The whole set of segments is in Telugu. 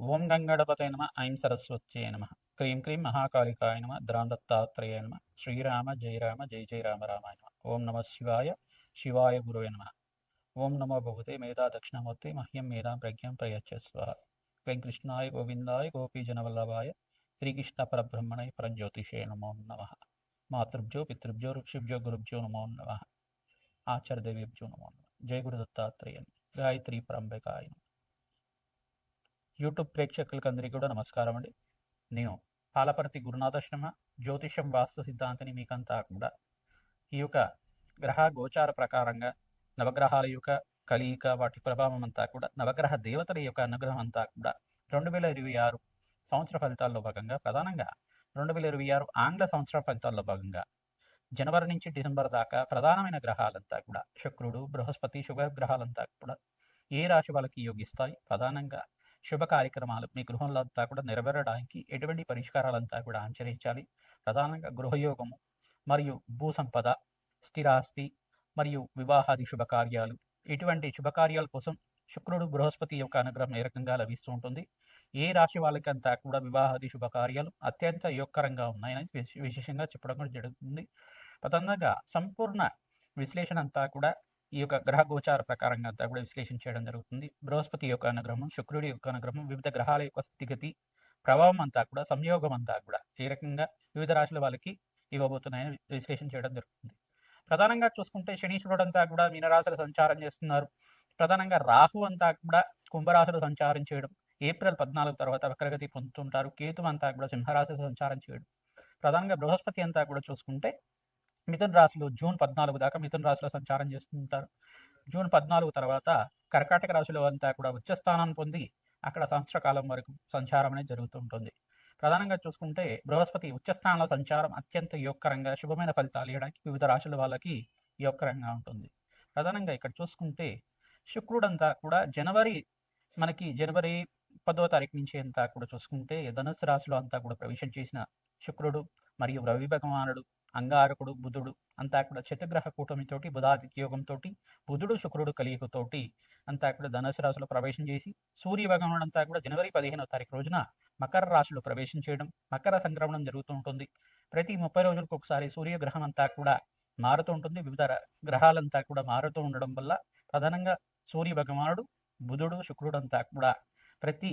ఓం గంగణపతే నమ ఐం సరస్వత్యే నమ. క్రీం క్రీం మహాకాళికాయ నమ ద్రాందత్తాత్రేయ నమ. శ్రీరామ జయ రామ జయ జయ రామ రామాయ నమ. ఓం నమ శివాయ శివాయ గురువే నమ. ఓం నమో భగవతే మేధా దక్షిణమూర్తి మహ్యం మేధాం ప్రజ్ఞం ప్రయచ్చస్వ. వెంకృష్ణాయ గోవిందాయ గోపీజనవల్లభాయ శ్రీకృష్ణ పరబ్రహ్మణయ పరంజ్యోతిషే నమో నమ. మాతృభ్యో పితృభ్యో ఋషిభ్యో గురుభ్యో నమో నమ. ఆచార్యదేవేభ్యో నమో నమ. జయ గురు దత్తాత్రేయ గాయత్రి పరంబకాయ నమ. యూట్యూబ్ ప్రేక్షకులకు అందరికీ కూడా నమస్కారం అండి. నేను పాలపర్తి గురునాథాశ్రమ జ్యోతిషం వాస్తు సిద్ధాంతిని మీకంతా కూడా ఈ యొక్క గ్రహ గోచార ప్రకారంగా నవగ్రహాల యొక్క కలియిక వాటి ప్రభావం అంతా కూడా నవగ్రహ దేవతల యొక్క అనుగ్రహం అంతా కూడా రెండు వేల ఇరవై ఆరు సంవత్సర ఫలితాల్లో భాగంగా ప్రధానంగా రెండు వేల ఇరవై ఆరు ఆంగ్ల సంవత్సర ఫలితాల్లో భాగంగా జనవరి నుంచి డిసెంబర్ దాకా ప్రధానమైన గ్రహాలంతా కూడా శుక్రుడు బృహస్పతి శుభ గ్రహాలంతా కూడా ఏ రాశి వాళ్ళకి యోగిస్తాయి? ప్రధానంగా శుభ కార్యక్రమాలు మీ గృహంలో అంతా కూడా నెరవేరడానికి ఎటువంటి పరిష్కారాలంతా కూడా ఆచరించాలి. ప్రధానంగా గృహయోగము మరియు భూ సంపద స్థిరాస్తి మరియు వివాహాది శుభకార్యాలు. ఇటువంటి శుభకార్యాల కోసం శుక్రుడు బృహస్పతి యొక్క అనుగ్రహం ఏ రకంగా లభిస్తూ ఉంటుంది? ఏ రాశి వాళ్ళకంతా కూడా వివాహాది శుభకార్యాలు అత్యంత యోగకరంగా ఉన్నాయని విశేషంగా చెప్పడం కూడా జరుగుతుంది. ప్రధానంగా సంపూర్ణ విశ్లేషణ అంతా కూడా ఈ యొక్క గ్రహ గోచార ప్రకారంగా అంతా కూడా విశ్లేషణ చేయడం జరుగుతుంది. బృహస్పతి యొక్క అనుగ్రహం శుక్రుడి యొక్క అనుగ్రహం వివిధ గ్రహాల యొక్క స్థితిగతి ప్రభావం అంతా కూడా సంయోగం అంతా కూడా ఏ రకంగా వివిధ రాశుల వాళ్ళకి ఇవ్వబోతున్నాయని విశ్లేషణ చేయడం జరుగుతుంది. ప్రధానంగా చూసుకుంటే శనీశ్వరుడు అంతా కూడా మీనరాశులు సంచారం చేస్తున్నారు. ప్రధానంగా రాహు అంతా కూడా కుంభరాశులు సంచారం చేయడం ఏప్రిల్ పద్నాలుగు తర్వాత వక్రగతి పొందుతుంటారు. కేతు అంతా కూడా సింహరాశిలో సంచారం చేయడం. ప్రధానంగా బృహస్పతి అంతా కూడా చూసుకుంటే మిథున్ రాశిలో జూన్ పద్నాలుగు దాకా మిథున్ రాశిలో సంచారం చేస్తుంటారు. జూన్ పద్నాలుగు తర్వాత కర్కాటక రాశిలో అంతా కూడా ఉచ్చ స్థానాన్ని పొంది అక్కడ సంవత్సర కాలం వరకు సంచారం అనేది జరుగుతుంటుంది. ప్రధానంగా చూసుకుంటే బృహస్పతి ఉచ్చ స్థానంలో సంచారం అత్యంత యోగకరంగా శుభమైన ఫలితాలు ఇవ్వడానికి వివిధ రాశుల వాళ్ళకి యోగకరంగా ఉంటుంది. ప్రధానంగా ఇక్కడ చూసుకుంటే శుక్రుడంతా కూడా జనవరి మనకి జనవరి పదవ తారీఖు నుంచి అంతా కూడా చూసుకుంటే ధనుసు రాశిలో అంతా కూడా ప్రవేశం చేసిన శుక్రుడు మరియు రవి భగవానుడు అంగారకుడు బుధుడు అంతా కూడా చతుగ్రహ కూటమితోటి బుధాదిత్య యోగంతో బుధుడు శుక్రుడు కలియుగతోటి అంతా కూడా ధనుసు రాశిలో ప్రవేశం చేసి సూర్య భగవానుడు అంతా కూడా జనవరి పదిహేనవ తారీఖు రోజున మకర రాశిలో ప్రవేశం చేయడం మకర సంక్రమణం జరుగుతూ ఉంటుంది. ప్రతి ముప్పై రోజులకు ఒకసారి సూర్యగ్రహం అంతా కూడా మారుతూ ఉంటుంది. వివిధ గ్రహాలంతా కూడా మారుతూ ఉండడం వల్ల ప్రధానంగా సూర్య భగవానుడు బుధుడు శుక్రుడు అంతా కూడా ప్రతి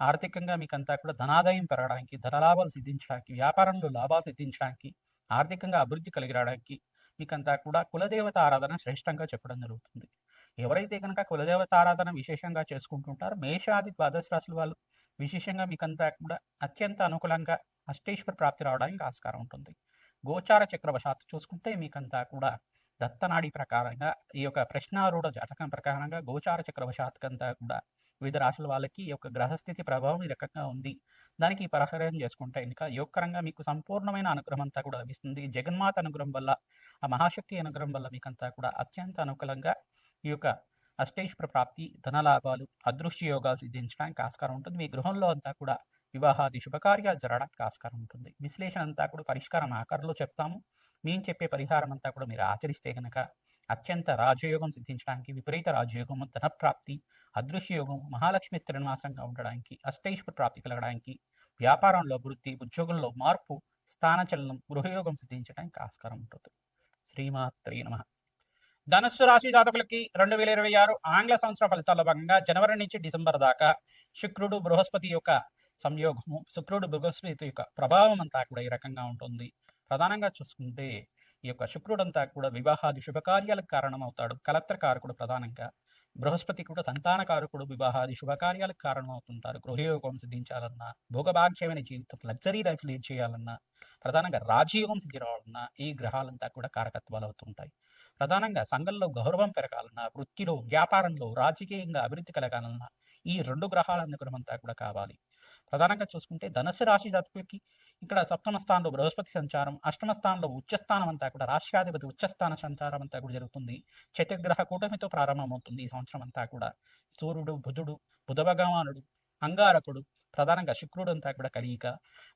ఆర్థికంగా మీకంతా కూడా ధనాదాయం పెరగడానికి ధనలాభాలు సిద్ధించడానికి వ్యాపారంలో లాభాలు సిద్ధించడానికి ఆర్థికంగా అభివృద్ధి కలిగి రావడానికి మీకంతా కూడా కులదేవత ఆరాధన శ్రేష్టంగా చెప్పడం జరుగుతుంది. ఎవరైతే కనుక కులదేవత ఆరాధన విశేషంగా చేసుకుంటుంటారో మేషాది ద్వాదశ రాశుల వాళ్ళు విశేషంగా మీకంతా కూడా అత్యంత అనుకూలంగా అష్టేశ్వర ప్రాప్తి రావడానికి ఆస్కారం ఉంటుంది. గోచార చక్రవశాత్తు చూసుకుంటే మీకంతా కూడా దత్తనాడి ప్రకారంగా ఈ యొక్క ప్రశ్నారూఢ జాతకం ప్రకారంగా గోచార చక్రవశాత్కంతా కూడా వివిధ రాశుల వాళ్ళకి ఈ యొక్క గ్రహస్థితి ప్రభావం ఈ రకంగా ఉంది. దానికి పరిహారం చేసుకుంటే ఇంకా యోగకరంగా మీకు సంపూర్ణమైన అనుగ్రహం అంతా కూడా లభిస్తుంది. జగన్మాత అనుగ్రహం వల్ల ఆ మహాశక్తి అనుగ్రహం వల్ల మీకంతా కూడా అత్యంత అనుకూలంగా ఈ యొక్క అష్టేశ్వర ప్రాప్తి ధనలాభాలు అదృశ్య యోగాలు సిద్ధించడానికి ఆస్కారం ఉంటుంది. మీ గృహంలో అంతా కూడా వివాహాది శుభకార్యాలు జరగడానికి ఆస్కారం ఉంటుంది. విశ్లేషణ అంతా కూడా పరిష్కారం ఆకారంలో చెప్తాము. మేము చెప్పే పరిహారం అంతా కూడా మీరు ఆచరిస్తే కనుక అత్యంత రాజయోగం సిద్ధించడానికి విపరీత రాజయోగము ధనప్రాప్తి అదృశ్యయోగం మహాలక్ష్మి స్థిరనివాసంగా ఉండడానికి అష్టైశ్వర ప్రాప్తి కలగడానికి వ్యాపారంలో అభివృద్ధి ఉద్యోగంలో మార్పు స్థానచలనం గృహయోగం సిద్ధించడానికి ఆస్కారం ఉంటుంది. శ్రీమాత్రి నమ. ధనుస్సు రాశి జాతకులకి రెండు వేల ఇరవై ఆరు ఆంగ్ల సంవత్సర ఫలితాల్లో భాగంగా జనవరి నుంచి డిసెంబర్ దాకా శుక్రుడు బృహస్పతి యొక్క సంయోగము శుక్రుడు బృహస్పతి యొక్క ప్రభావం అంతా కూడా ఈ రకంగా ఉంటుంది. ప్రధానంగా చూసుకుంటే ఈ యొక్క శుక్రుడంతా కూడా వివాహాది శుభకార్యాలకు కారణమవుతాడు. కలత్రకారకుడు ప్రధానంగా. బృహస్పతి కూడా సంతానకారకుడు వివాహాది శుభకార్యాలకు కారణమవుతుంటారు గృహయోగం సిద్ధించాలన్నా భోగభాగ్యమైన జీవితం లగ్జరీ లైఫ్ లీడ్ చేయాలన్నా ప్రధానంగా రాజయోగం సిద్ధి రావాలన్నా ఈ గ్రహాలంతా కూడా కారకత్వాలు అవుతుంటాయి ప్రధానంగా సంఘంలో గౌరవం పెరగాలన్నా వృత్తిలో వ్యాపారంలో రాజకీయంగా అభివృద్ధి కలగాలన్నా ఈ రెండు గ్రహాల అనుగ్రహం అంతా కూడా కావాలి. ప్రధానంగా చూసుకుంటే ధనుసు రాశి జాతకులకి ఇక్కడ సప్తమ స్థానంలో బృహస్పతి సంచారం అష్టమ స్థానంలో ఉచ్చస్థానం అంతా కూడా రాష్ట్రాధిపతి ఉచ్చస్థాన సంచారం అంతా కూడా జరుగుతుంది. చతుర్గ్రహ కూటమితో ప్రారంభమవుతుంది ఈ సంవత్సరం అంతా కూడా. సూర్యుడు బుధుడు బుధ భగవానుడు అంగారకుడు ప్రధానంగా శుక్రుడు అంతా కూడా కలియిక.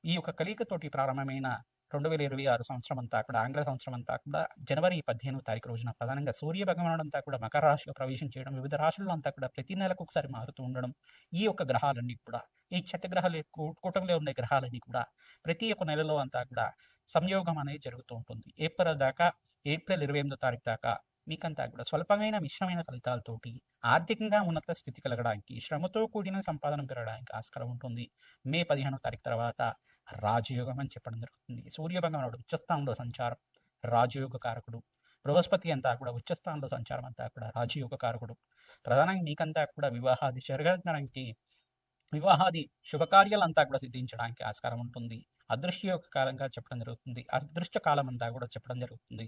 ఈ యొక్క కలియికతోటి ప్రారంభమైన రెండు వేల ఇరవై ఆరు సంవత్సరం అంతా కూడా ఆంగ్ల సంవత్సరం అంతా కూడా జనవరి పదిహేను తారీఖు రోజున ప్రధానంగా సూర్య భగవానుడు అంతా కూడా మకర రాశిలో ప్రవేశం చేయడం వివిధ రాశుల్లో అంతా కూడా ప్రతి నెలకు ఒకసారి మారుతూ ఉండడం ఈ యొక్క గ్రహాలన్నీ కూడా ఈ చతుర్గ్రహాల కూటమిలో ఉండే గ్రహాలన్నీ కూడా ప్రతి ఒక్క నెలలో అంతా కూడా సంయోగం అనేది జరుగుతూ ఉంటుంది. ఏప్రిల్ దాకా ఏప్రిల్ ఇరవై ఎనిమిదో తారీఖు దాకా మీకంతా కూడా స్వల్పమైన మిశ్రమైన ఫలితాలతోటి ఆర్థికంగా ఉన్నత స్థితి కలగడానికి శ్రమతో కూడిన సంపాదన పెరగడానికి ఆస్కారం ఉంటుంది. మే పదిహేనో తారీఖు తర్వాత రాజయోగం అని చెప్పడం జరుగుతుంది. సూర్య భగవానుడు ఉచ్చస్థానంలో సంచారం రాజయోగ కారకుడు. బృహస్పతి అంతా కూడా ఉచ్చస్థానంలో సంచారం అంతా కూడా రాజయోగ కారకుడు. ప్రధానంగా మీకంతా కూడా వివాహాది జరగడానికి వివాహాది శుభకార్యాలంతా కూడా సిద్ధించడానికి ఆస్కారం ఉంటుంది. అదృశ్య యొక్క కాలంగా చెప్పడం జరుగుతుంది. అదృష్ట కాలం అంతా కూడా చెప్పడం జరుగుతుంది.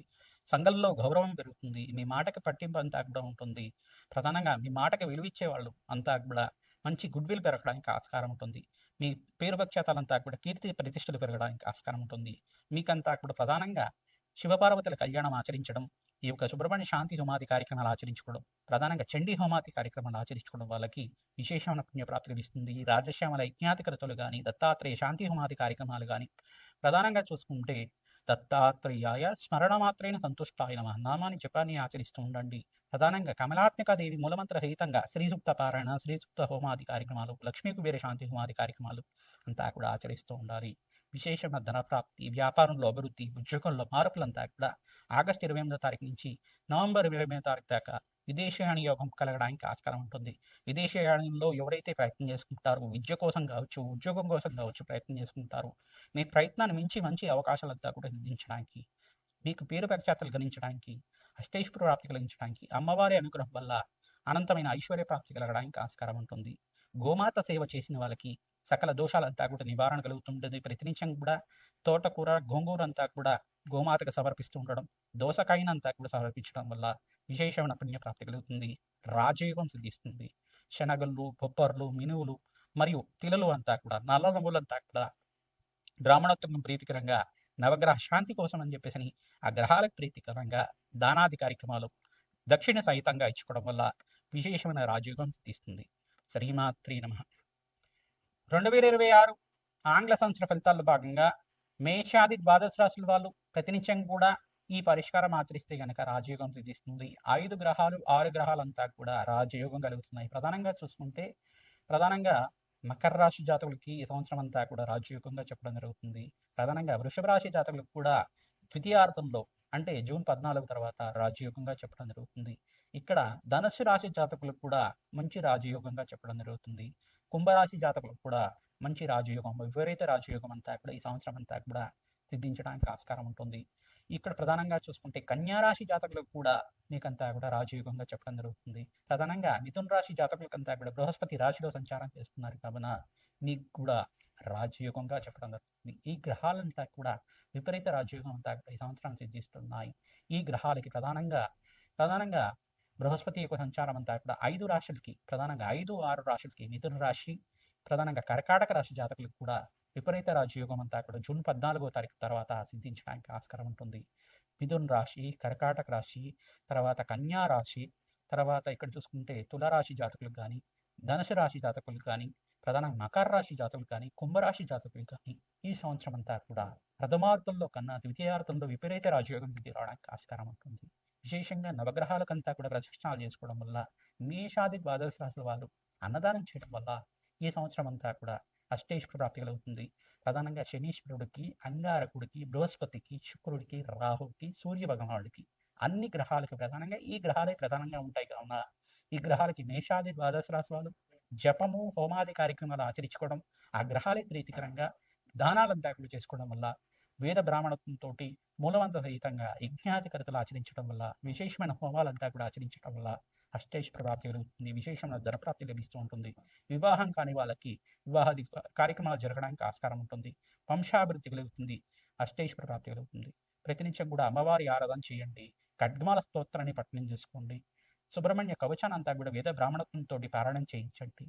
సంఘంలో గౌరవం పెరుగుతుంది. మీ మాటకి పట్టింపు అంతా కూడా ఉంటుంది. ప్రధానంగా మీ మాటకి విలువిచ్చే వాళ్ళు అంతా కూడా మంచి గుడ్ విల్ పెరగడానికి ఆస్కారం ఉంటుంది. మీ పేరు ప్రఖ్యాతాలంతా కూడా కీర్తి ప్రతిష్టలు పెరగడానికి ఆస్కారం ఉంటుంది. మీకంతా కూడా ప్రధానంగా శివపార్వతుల కళ్యాణం ఆచరించడం ఈ యొక్క సుబ్రహ్మణ్య శాంతి హోమాది కార్యక్రమాలు ఆచరించుకోవడం ప్రధానంగా చండీ హోమాది కార్యక్రమాలు ఆచరించుకోవడం వాళ్ళకి విశేషమైన పుణ్యప్రాప్తి లభిస్తుంది రాజశ్యామల యజ్ఞాతికరతలు కానీ దత్తాత్రేయ శాంతి హోమాది కార్యక్రమాలు కానీ ప్రధానంగా చూసుకుంటే దత్తాత్రేయాయ స్మరణ మాత్రేన సంతుష్టాయ నమ. నామాన్ని జపాన్ని ఆచరిస్తూ ఉండండి. ప్రధానంగా కమలాత్మిక దేవి మూలమంత్ర రహితంగా శ్రీసూక్త పారాయణ శ్రీసూక్త హోమాది కార్యక్రమాలు లక్ష్మీ కుబేర శాంతి హోమాది కార్యక్రమాలు అంతా కూడా ఆచరిస్తూ ఉండాలి. విశేషమైన ధనప్రాప్తి వ్యాపారంలో అభివృద్ధి ఉద్యోగంలో మార్పులంతా కూడా ఆగస్టు ఇరవై ఎనిమిదో తారీఖు నుంచి నవంబర్ ఇరవై ఎనిమిదో తారీఖు దాకా విదేశీయాన యోగం కలగడానికి ఆస్కారం ఉంటుంది. విదేశీయానంలో ఎవరైతే ప్రయత్నం చేసుకుంటారో విద్య కోసం కావచ్చు ఉద్యోగం కోసం కావచ్చు ప్రయత్నం చేసుకుంటారు మీ ప్రయత్నాన్ని మించి మంచి అవకాశాలంతా కూడా సిద్ధించడానికి మీకు పేరు ప్రఖ్యాతలు గణించడానికి అష్టేశ్వర ప్రాప్తి కలిగించడానికి అమ్మవారి అనుగ్రహం వల్ల అనంతమైన ఐశ్వర్య ప్రాప్తి కలగడానికి ఆస్కారం ఉంటుంది. గోమాత సేవ చేసిన వాళ్ళకి సకల దోషాలంతా కూడా నివారణ కలుగుతుంటుంది. ప్రతినిత్యం కూడా తోటకూర గోంగూర అంతా కూడా గోమాతకు సమర్పిస్తూ ఉండడం దోసకాయనంతా కూడా సమర్పించడం వల్ల విశేషమైన పుణ్యప్రాప్తి కలుగుతుంది. రాజయోగం సిద్ధిస్తుంది. శనగళ్ళు బొబ్బర్లు మినువులు మరియు తిలలు అంతా కూడా నల్ల రంగులంతా కూడా బ్రాహ్మణోత్తమం ప్రీతికరంగా నవగ్రహ శాంతి కోసం అని చెప్పేసి ఆ గ్రహాలకు ప్రీతికరంగా దానాది కార్యక్రమాలు దక్షిణ సహితంగా ఇచ్చుకోవడం వల్ల విశేషమైన రాజయోగం సిద్ధిస్తుంది. శ్రీమాత్రి నమ. రెండు వేల ఇరవై ఆరు ఆంగ్ల సంవత్సర ఫలితాల్లో భాగంగా మేషాది ద్వాదశ రాశుల వాళ్ళు ప్రతినిత్యం కూడా ఈ పరిష్కారం ఆచరిస్తే గనక రాజయోగం సిద్ధిస్తుంది. ఐదు గ్రహాలు ఆరు గ్రహాలంతా కూడా రాజయోగం కలుగుతున్నాయి. ప్రధానంగా చూసుకుంటే ప్రధానంగా మకర రాశి జాతకులకి ఈ సంవత్సరం అంతా కూడా రాజయోగంగా చెప్పడం జరుగుతుంది. ప్రధానంగా వృషభ రాశి జాతకులకు కూడా ద్వితీయార్థంలో అంటే జూన్ పద్నాలుగు తర్వాత రాజయోగంగా చెప్పడం జరుగుతుంది. ఇక్కడ ధనస్సు రాశి జాతకులకు కూడా మంచి రాజయోగంగా చెప్పడం జరుగుతుంది. కుంభరాశి జాతకులకు కూడా మంచి రాజయోగం విపరీత రాజయోగం అంతా కూడా ఈ సంవత్సరం అంతా కూడా సిద్ధించడానికి ఆస్కారం ఉంటుంది. ఇక్కడ ప్రధానంగా చూసుకుంటే కన్యా రాశి జాతకులకు కూడా నీకంతా కూడా రాజయోగంగా చెప్పడం జరుగుతుంది. ప్రధానంగా మిథున రాశి జాతకులకంతా కూడా బృహస్పతి రాశిలో సంచారం చేస్తున్నారు. కావున నీకు కూడా రాజయోగంగా చెప్పడం జరుగుతుంది. ఈ గ్రహాలంతా కూడా విపరీత రాజయోగం అంతా కూడా ఈ సంవత్సరం సిద్ధిస్తున్నాయి. ఈ గ్రహాలకి ప్రధానంగా ప్రధానంగా బృహస్పతి యొక్క సంచారం అంతా కూడా ఐదు రాశులకి ప్రధానంగా ఐదు ఆరు రాశులకి మిథున రాశి ప్రధానంగా కర్కాటక రాశి జాతకులకు కూడా విపరీత రాజయోగం అంతా కూడా జూన్ పద్నాలుగో తారీఖు తర్వాత సిద్ధించడానికి ఆస్కారం ఉంటుంది. మిథున్ రాశి కర్కాటక రాశి తర్వాత కన్యా రాశి తర్వాత ఇక్కడ చూసుకుంటే తులరాశి జాతకులకు కానీ ధనుసు రాశి జాతకులకు కానీ ప్రధానంగా మకర రాశి జాతకులు కానీ కుంభరాశి జాతకులు కానీ ఈ సంవత్సరం అంతా కూడా ప్రథమార్థంలో కన్నా ద్వితీయార్థంలో విపరీత రాజయోగం సిద్ధి రావడానికి ఆస్కారం ఉంటుంది. విశేషంగా నవగ్రహాలకంతా కూడా ప్రదక్షిణాలు చేసుకోవడం వల్ల మేషాది ద్వాదశ రాశుల వాళ్ళు అన్నదానం చేయడం వల్ల ఈ సంవత్సరం అంతా కూడా అష్టేశ్వర ప్రాప్తి కలుగుతుంది. ప్రధానంగా శనీశ్వరుడికి అంగారకుడికి బృహస్పతికి శుక్రుడికి రాహుకి సూర్య భగవానుడికి అన్ని గ్రహాలకి ప్రధానంగా ఈ గ్రహాలే ప్రధానంగా ఉంటాయి కావున ఈ గ్రహాలకి మేషాది ద్వాదశ రాశి వాళ్ళు జపము హోమాది కార్యక్రమాలు ఆచరించుకోవడం ఆ గ్రహాలే ప్రీతికరంగా దానాలను దాఖలు చేసుకోవడం వల్ల వేద బ్రాహ్మణత్వంతో మూలవంత సహితంగా యజ్ఞాధికరతలు ఆచరించడం వల్ల విశేషమైన హోమాలంతా కూడా ఆచరించడం వల్ల అష్టేష్ ప్రాప్తి కలుగుతుంది విశేషమైన ధనప్రాప్తి లభిస్తూ ఉంటుంది. వివాహం కాని వాళ్ళకి వివాహాది కార్యక్రమాలు జరగడానికి ఆస్కారం ఉంటుంది. వంశాభివృద్ధి కలుగుతుంది అష్టేష్ ప్రాప్తి కలుగుతుంది. ప్రతినిత్యం కూడా అమ్మవారి ఆరాధన చేయండి ఖడ్గమాల స్తోత్రాన్ని పట్టణం చేసుకోండి సుబ్రహ్మణ్య కవచానంతా కూడా వేద బ్రాహ్మణత్వంతో పారాయణం చేయించండి.